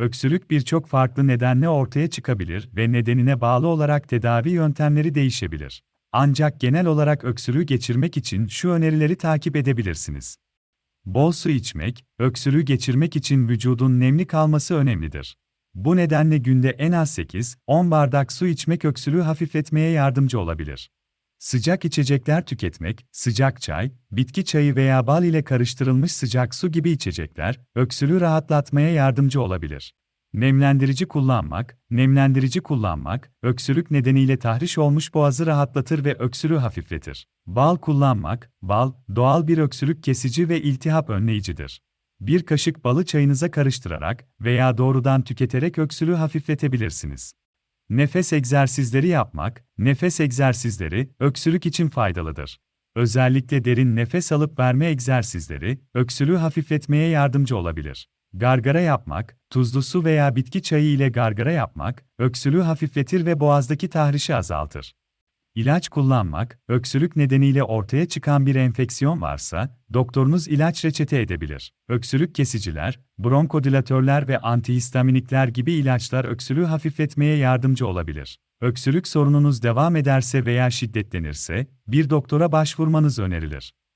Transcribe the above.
Öksürük birçok farklı nedenle ortaya çıkabilir ve nedenine bağlı olarak tedavi yöntemleri değişebilir. Ancak genel olarak öksürüğü geçirmek için şu önerileri takip edebilirsiniz. Bol su içmek, öksürüğü geçirmek için vücudun nemli kalması önemlidir. Bu nedenle günde en az 8-10 bardak su içmek öksürüğü hafifletmeye yardımcı olabilir. Sıcak içecekler tüketmek, sıcak çay, bitki çayı veya bal ile karıştırılmış sıcak su gibi içecekler, öksürüğü rahatlatmaya yardımcı olabilir. Nemlendirici kullanmak, nemlendirici kullanmak, öksürük nedeniyle tahriş olmuş boğazı rahatlatır ve öksürüğü hafifletir. Bal kullanmak, bal, doğal bir öksürük kesici ve iltihap önleyicidir. Bir kaşık balı çayınıza karıştırarak veya doğrudan tüketerek öksürüğü hafifletebilirsiniz. Nefes egzersizleri yapmak, nefes egzersizleri öksürük için faydalıdır. Özellikle derin nefes alıp verme egzersizleri öksürüğü hafifletmeye yardımcı olabilir. Gargara yapmak, tuzlu su veya bitki çayı ile gargara yapmak öksürüğü hafifletir ve boğazdaki tahrişi azaltır. İlaç kullanmak, öksürük nedeniyle ortaya çıkan bir enfeksiyon varsa, doktorunuz ilaç reçete edebilir. Öksürük kesiciler, bronkodilatörler ve antihistaminikler gibi ilaçlar öksürüğü hafifletmeye yardımcı olabilir. Öksürük sorununuz devam ederse veya şiddetlenirse, bir doktora başvurmanız önerilir.